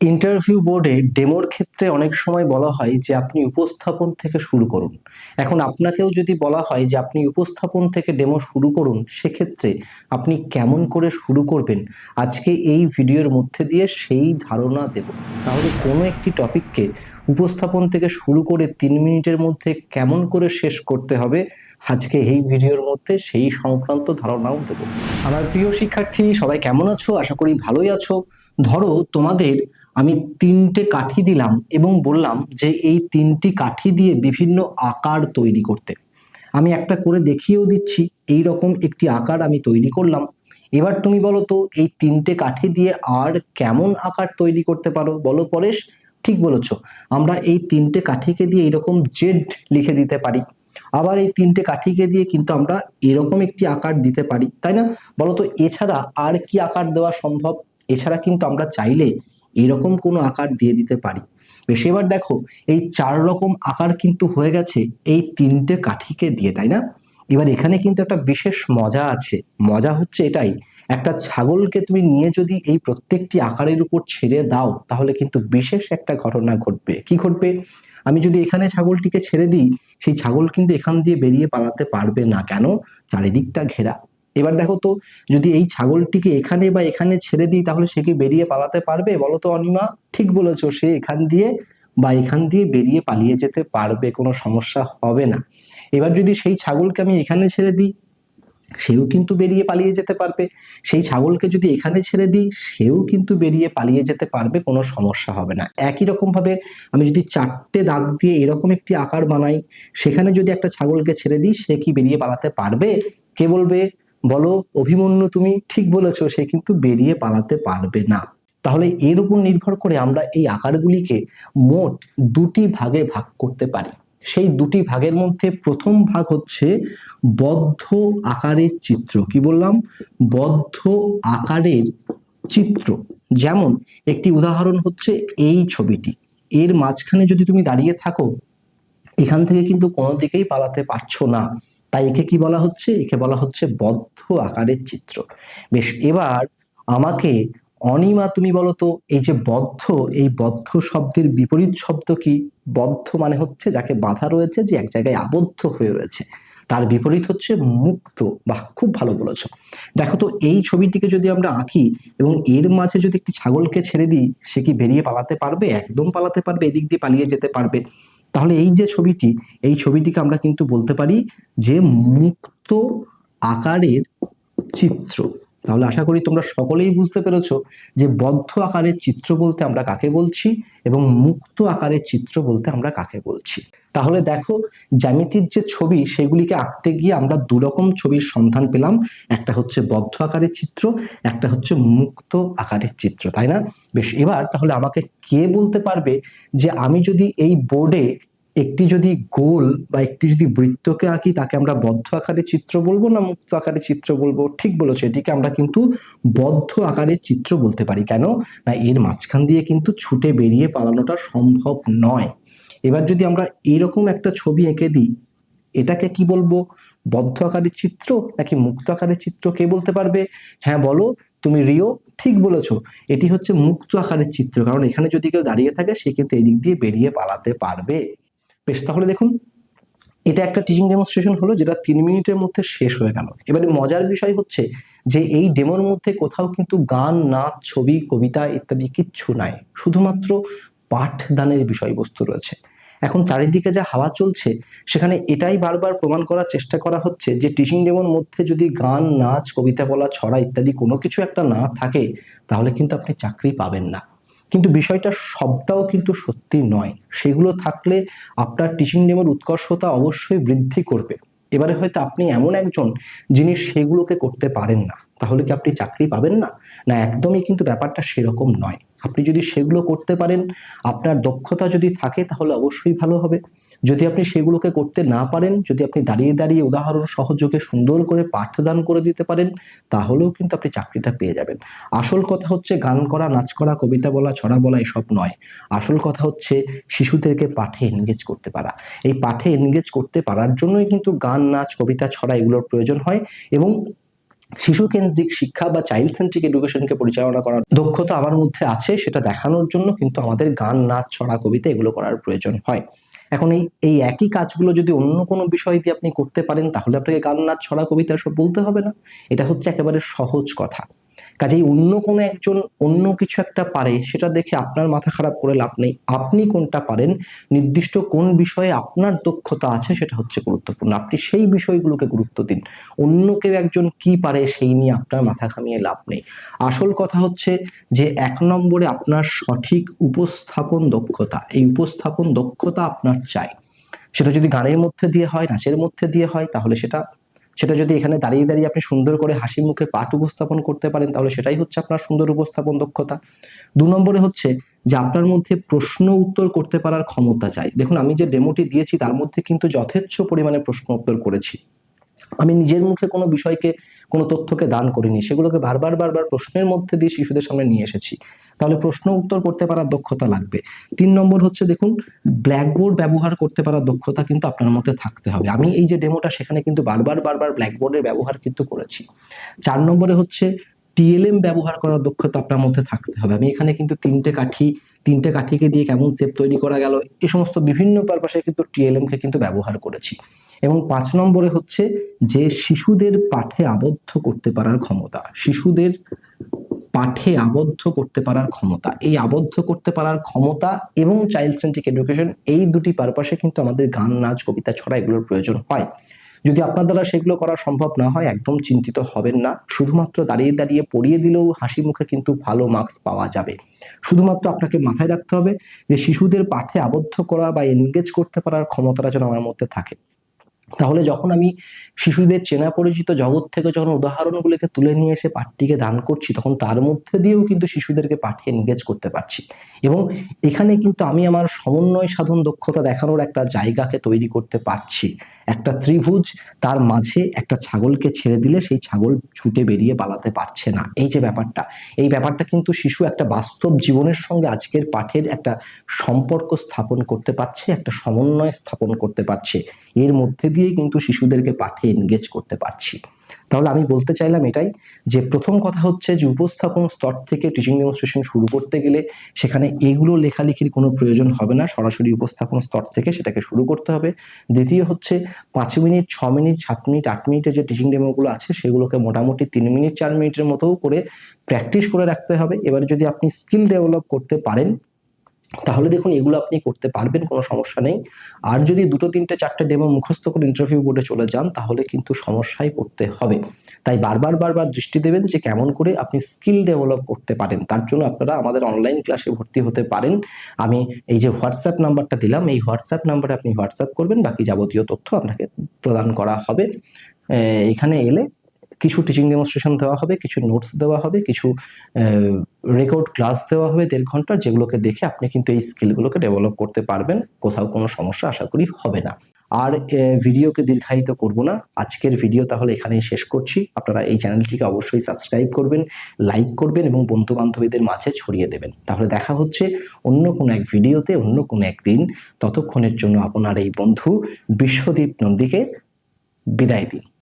Interview বোর্ডে ডেমোর ক্ষেত্রে অনেক সময় বলা হয় যে, আপনি উপস্থাপন থেকে শুরু করুন। এখন আপনাকেও যদি বলা হয় যে, আপনি উপস্থাপন থেকে ডেমো শুরু করুন, সেক্ষেত্রে আপনি কেমন করে শুরু করবেন? আজকে এই ভিডিওর মধ্যে দিয়ে সেই ধারণা দেব। তাহলে কোনো একটি টপিককে উপস্থাপন থেকে শুরু করে তিন মিনিটের মধ্যে কেমন করে শেষ করতে হবে, আজকে এই ভিডিওর মধ্যে সেই সংক্রান্ত ধারণাও দেব। আমার প্রিয় শিক্ষার্থী, সবাই কেমন আছো? আশা করি ভালোই আছো। ধরো তোমাদের আমি তিনটে কাঠি দিলাম এবং বললাম যে এই তিনটি কাঠি দিয়ে বিভিন্ন আকার তৈরি করতে। আমি একটা করে দেখিয়েও দিচ্ছি এই রকম একটি আকার আমি তৈরি করলাম। এবার তুমি বলো তো, এই তিনটে কাঠি দিয়ে আর কেমন আকার তৈরি করতে পারো? বলো পরেশ। ঠিক বলেছ। আমরা এই তিনটে কাঠিকে দিয়ে এরকম জেড লিখে দিতে পারি। আবার এই তিনটে কাঠিকে দিয়ে কিন্তু আমরা এরকম একটি আকার দিতে পারি, তাই না? বলতো এছাড়া আর কি আকার দেওয়া সম্ভব? এছাড়া কিন্তু আমরা চাইলে এরকম কোনো আকার দিয়ে দিতে পারি। বেশ, এবার দেখো, এই চার রকম আকার কিন্তু হয়ে গেছে এই তিনটে কাঠিকে দিয়ে, তাই না? এবার এখানে কিন্তু একটা বিশেষ মজা আছে। মজা হচ্ছে এটাই, একটা ছাগলকে তুমি নিয়ে যদি এই প্রত্যেকটি আকারের উপর ছেড়ে দাও, তাহলে কিন্তু বিশেষ একটা ঘটনা ঘটবে। কি ঘটবে? আমি যদি এখানে ছাগলটিকে ছেড়ে দিই, সেই ছাগল কিন্তু এখান দিয়ে বেরিয়ে পালাতে পারবে না। কেন? চারিদিকটা ঘেরা। এবার দেখো তো, যদি এই ছাগলটিকে এখানে বা এখানে ছেড়ে দিই, তাহলে সে কি বেরিয়ে পালাতে পারবে? বলো তো অনিমা, ঠিক বলেছ, সে এখান দিয়ে বা এখান দিয়ে বেরিয়ে পালিয়ে যেতে পারবে, কোনো সমস্যা হবে না। এবার যদি সেই ছাগলকে আমি এখানে ছেড়ে দিই, সেও কিন্তু বেরিয়ে পালিয়ে যেতে পারবে। সেই ছাগলকে যদি এখানে ছেড়ে দিই, সেও কিন্তু বেরিয়ে পালিয়ে যেতে পারবে, কোনো সমস্যা হবে না। একই রকমভাবে আমি যদি চারটে দাগ দিয়ে এরকম একটি আকার বানাই, সেখানে যদি একটা ছাগলকে ছেড়ে দিই, সে কি বেরিয়ে পালাতে পারবে? কে বলবে? বলো, অভিমন্যু, তুমি ঠিক বলেছ, সে কিন্তু বেরিয়ে পালাতে পারবে না। তাহলে এর উপর নির্ভর করে আমরা এই আকারগুলিকে মোট দুটি ভাগে ভাগ করতে পারি। সেই দুটি ভাগের মধ্যে প্রথম ভাগ হচ্ছে বদ্ধ আকারের চিত্র। কি বললাম? বদ্ধ আকারের চিত্র। যেমন একটি উদাহরণ হচ্ছে এই ছবিটি। এর মাঝখানে যদি তুমি দাঁড়িয়ে থাকো, এখান থেকে কিন্তু কোনো দিকেই পালাতে পারছ না। তাই একে কি বলা হচ্ছে? একে বলা হচ্ছে বদ্ধ আকারের চিত্র। বেশ, এবার আমাকে অনিমা, তুমি বলো তো, এই যে বদ্ধ, এই বদ্ধ শব্দের বিপরীত শব্দ কি? বদ্ধ মানে হচ্ছে যাকে বাধা রয়েছে যে এক জায়গায় আবদ্ধ হয়ে রয়েছে। তার বিপরীত হচ্ছে মুক্ত। বাহ, খুব ভালো বলেছ। দেখো তো, এই ছবিটিকে যদি আমরা আঁকি এবং এর মাঝে যদি একটি ছাগলকে ছেড়ে দিই, সে কি বেরিয়ে পালাতে পারবে? একদম পালাতে পারবে, এদিক দিয়ে পালিয়ে যেতে পারবে। তাহলে এই যে ছবিটি, এই ছবিটিকে আমরা কিন্তু বলতে পারি যে মুক্ত আকারের চিত্র। তাহলে আশা করি তোমরা সকলেই বুঝতে পেরেছ যে বদ্ধ আকারের চিত্র বলতে আমরা কাকে বলছি এবং মুক্ত আকারের চিত্র বলতে আমরা কাকে বলছি। তাহলে দেখো, জ্যামিতির যে ছবি, সেগুলিকে আঁকতে গিয়ে আমরা দুরকম ছবির সন্ধান পেলাম। একটা হচ্ছে বদ্ধ আকারের চিত্র, একটা হচ্ছে মুক্ত আকারের চিত্র, তাই না? বেশ, এবার তাহলে আমাকে কে বলতে পারবে যে আমি যদি এই বোর্ডে একটি যদি গোল বা একটি যদি বৃত্তকে আঁকি, তাকে আমরা বদ্ধ আকারে চিত্র বলব না মুক্ত আকারে চিত্র বলব? ঠিক বলেছ, এটিকে আমরা কিন্তু বদ্ধ আকারের চিত্র বলতে পারি। কেন? না, এর মাঝখান দিয়ে কিন্তু ছুটে বেরিয়ে পালানোটা সম্ভব নয়। এবার যদি আমরা এরকম একটা ছবি এঁকে দিই, এটাকে কি বলব? বদ্ধ আকারের চিত্র নাকি মুক্ত আকারের চিত্র? কে বলতে পারবে? হ্যাঁ বলো, তুমি রিও, ঠিক বলেছ। এটি হচ্ছে মুক্ত আকারের চিত্র। কারণ এখানে যদি কেউ দাঁড়িয়ে থাকে, সে কিন্তু এদিক দিয়ে বেরিয়ে পালাতে পারবে। বেশ, তাহলে দেখুন, এটা একটা টিচিং ডেমনস্ট্রেশন হলো যেটা তিন মিনিটের মধ্যে শেষ হয়ে গেল। এবারে মজার বিষয় হচ্ছে যে এই ডেমোর মধ্যে কোথাও কিন্তু গান, নাচ, ছবি, কবিতা ইত্যাদি কিচ্ছু নাই। শুধুমাত্র পাঠদানের বিষয়বস্তু রয়েছে। এখন চারিদিকে যা হাওয়া চলছে, সেখানে এটাই বারবার প্রমাণ করার চেষ্টা করা হচ্ছে যে টিচিং ডেমোর মধ্যে যদি গান, নাচ, কবিতা বলা, ছড়া ইত্যাদি কোনো কিছু একটা না থাকে, তাহলে কিন্তু আপনি চাকরি পাবেন না। কিন্তু বিষয়টা সবটাও কিন্তু সত্যি নয়। সেগুলো থাকলে আপনার টিচিং নেমের উৎকর্ষতা অবশ্যই বৃদ্ধি করবে। এবারে হয়তো আপনি এমন একজন যিনি সেগুলোকে করতে পারেন না। তাহলে কি আপনি চাকরি পাবেন না? না, একদমই কিন্তু ব্যাপারটা সেরকম নয়। আপনি যদি সেগুলো করতে পারেন, আপনার দক্ষতা যদি থাকে তাহলে অবশ্যই ভালো হবে। যদি আপনি সেগুলোকে করতে না পারেন, যদি আপনি দাঁড়িয়ে দাঁড়িয়ে উদাহরণ সহযোগে সুন্দর করে পাঠদান করে দিতে পারেন, তাহলেও কিন্তু আপনি চাকরিটা পেয়ে যাবেন। আসল কথা হচ্ছে গান করা, নাচ করা, কবিতা বলা, ছড়া বলা এসব নয়। আসল কথা হচ্ছে শিশুদেরকে পাঠে এনগেজ করতে পারা। এই পাঠে এনগেজ করতে পারার জন্যই কিন্তু গান, নাচ, কবিতা, ছড়া এগুলোর প্রয়োজন হয় এবং শিশু কেন্দ্রিক শিক্ষা বা চাইল্ড সেন্ট্রিক এডুকেশনকে পরিচালনা করার দক্ষতা আমার মধ্যে আছে, সেটা দেখানোর জন্য কিন্তু আমাদের গান, নাচ, ছড়া, কবিতা এগুলো করার প্রয়োজন হয়। এখন এই এই একই কাজগুলো যদি অন্য কোনো বিষয় দিয়ে আপনি করতে পারেন, তাহলে আপনাকে গান, নাচ, ছড়া, কবিতা সব বলতে হবে না। এটা হচ্ছে একেবারে সহজ কথা। কাজেই অন্য কোনো একজন অন্য কিছু একটা পারে, সেটা দেখে আপনার মাথা খারাপ করে লাভ নেই। আপনি কোনটা পারেন, নির্দিষ্ট কোন বিষয়ে আপনার দক্ষতা আছে সেটা হচ্ছে গুরুত্বপূর্ণ। আপনি সেই বিষয়গুলোকে গুরুত্ব দিন। অন্য কেউ একজন কি পারে সেই নিয়ে আপনার মাথা খামিয়ে লাভ নেই। আসল কথা হচ্ছে যে এক নম্বরে আপনার সঠিক উপস্থাপন দক্ষতা, এই উপস্থাপন দক্ষতা আপনার চাই। সেটা যদি গানের মধ্যে দিয়ে হয়, নাচের মধ্যে দিয়ে হয়, তাহলে সেটা সেটা যদি এখানে দাঁড়িয়ে দাঁড়িয়ে আপনি সুন্দর করে হাসি মুখে পাঠ উপস্থাপন করতে পারেন, তাহলে সেটাই হচ্ছে আপনার সুন্দর উপস্থাপন দক্ষতা। দু নম্বরে হচ্ছে যে আপনার মধ্যে প্রশ্ন উত্তর করতে পারার ক্ষমতা চাই। দেখুন, আমি যে ডেমোটি দিয়েছি, তার মধ্যে কিন্তু যথেচ্ছ পরিমাণে প্রশ্ন উত্তর করেছি। আমি নিজের মুখে কোনো বিষয়কে, কোনো তথ্যকে দান করিনি। সেগুলোকে বারবার বারবার প্রশ্নের মধ্যে দিয়ে শিশুদের সামনে নিয়ে এসেছি। তাহলে প্রশ্ন উত্তর করতে পারার দক্ষতা লাগবে। তিন নম্বর হচ্ছে দেখুন ব্ল্যাকবোর্ড ব্যবহার করতে পারার দক্ষতা কিন্তু আপনার মধ্যে থাকতে হবে। আমি এই যে ডেমোটা সেখানে কিন্তু বারবার বারবার ব্ল্যাকবোর্ডের ব্যবহার কিন্তু করেছি। চার নম্বরে হচ্ছে টিএলএম ব্যবহার করার দক্ষতা আপনার মধ্যে থাকতে হবে। আমি এখানে কিন্তু তিনটে কাঠি, তিনটে কাঠিকে দিয়ে কেমন সেপ তৈরি করা গেল, এ সমস্ত বিভিন্ন পারপাসে কিন্তু টিএলএম কে কিন্তু ব্যবহার করেছি। এবং পাঁচ নম্বরে হচ্ছে যে শিশুদের পাঠে আবদ্ধ করতে পারার ক্ষমতা, শিশুদের পাঠে আবদ্ধ করতে পারার ক্ষমতা। এই আবদ্ধ করতে পারার ক্ষমতা এবং চাইল্ড সেন্ট্রিক এডুকেশন এই দুটি পারপাসে কিন্তু আমাদের গান, নাচ, কবিতা ছড়া এগুলোর প্রয়োজন হয়। যদি আপনার দ্বারা সেগুলো করা সম্ভব না হয়, একদম চিন্তিত হবেন না। শুধুমাত্র দাঁড়িয়ে দাঁড়িয়ে পড়িয়ে দিলেও হাসি মুখে কিন্তু ভালো মার্কস পাওয়া যাবে। শুধুমাত্র আপনাকে মাথায় রাখতে হবে যে শিশুদের পাঠে আবদ্ধ করা বা এনগেজ করতে পারার ক্ষমতাটা যেন আমার মধ্যে থাকে। তাহলে যখন আমি শিশুদের চেনা পরিচিত জগৎ থেকে যখন উদাহরণগুলোকে তুলে নিয়ে এসে পাঠটিকে দান করছি, তখন তার মধ্যে দিয়েও কিন্তু শিশুদেরকে পাঠে এনগেজ করতে পারছি। এবং এখানে কিন্তু আমি আমার সমন্বয় সাধন দক্ষতা দেখানোর একটা জায়গাকে তৈরি করতে পারছি। একটা ত্রিভুজ, তার মাঝে একটা ছাগলকে ছেড়ে দিলে সেই ছাগল ছুটে বেরিয়ে পালাতে পারছে না। এই যে ব্যাপারটা, এই ব্যাপারটা কিন্তু শিশু একটা বাস্তব জীবনের সঙ্গে আজকের পাঠের একটা সম্পর্ক স্থাপন করতে পারছে, একটা সমন্বয় স্থাপন করতে পারছে। এর মধ্যে দিয়েই কিন্তু শিশুদেরকে পাঠে এনগেজ করতে পারছি। তাহলে আমি বলতে চাইলাম এটাই যে প্রথম কথা হচ্ছে যে উপস্থাপন স্তর থেকে টিচিং ডেমনস্ট্রেশন শুরু করতে গেলে সেখানে এগুলো লেখালেখির কোনো প্রয়োজন হবে না, সরাসরি উপস্থাপন স্তর থেকে সেটাকে শুরু করতে হবে। দ্বিতীয় হচ্ছে পাঁচ মিনিট, ছ মিনিট, সাত মিনিট, আট মিনিটের যে টিচিং ডেমোগুলো আছে সেগুলোকে মোটামুটি তিন মিনিট, চার মিনিটের মতো করে প্র্যাকটিস করে রাখতে হবে। এবার যদি আপনি স্কিল ডেভেলপ করতে পারেন তাহলে দেখুন, এগুলো আপনি করতে পারবেন, কোনো সমস্যা নেই। আর যদি দুটো, তিনটে, চারটে ডেমো মুখস্থ করে ইন্টারভিউ বোর্ডে চলে যান, তাহলে কিন্তু সমস্যায় পড়তে হবে। তাই বারবার বারবার দৃষ্টি দেবেন যে কেমন করে আপনি স্কিল ডেভেলপ করতে পারেন। তার জন্য আপনারা আমাদের অনলাইন ক্লাসে ভর্তি হতে পারেন। আমি এই যে হোয়াটসঅ্যাপ নাম্বারটা দিলাম, এই হোয়াটসঅ্যাপ নাম্বারে আপনি হোয়াটসঅ্যাপ করবেন, বাকি যাবতীয় তথ্য আপনাকে প্রদান করা হবে। এখানে এলে কিছু টিচিং ডেমনস্ট্রেশন দেওয়া হবে, কিছু নোটস দেওয়া হবে, কিছু রেকর্ড ক্লাস দেওয়া হবে দেড় ঘণ্টার যেগুলোকে দেখে আপনি কিন্তু এই স্কিলগুলোকে ডেভেলপ করতে পারবেন, কোথাও কোনো সমস্যা আশা করি হবে না। আর ভিডিওকে দীর্ঘায়িত করব না, আজকের ভিডিও তাহলে এখানেই শেষ করছি, আপনারা এই চ্যানেলটিকে অবশ্যই সাবস্ক্রাইব করবেন লাইক করবেন এবং বন্ধু বান্ধবীদের মাঝে ছড়িয়ে দেবেন। তাহলে দেখা হচ্ছে অন্য কোনো এক ভিডিওতে অন্য কোনো একদিন। ততক্ষণের জন্য আপনার এই বন্ধু বিশ্বদীপ নন্দীকে বিদায় দিন।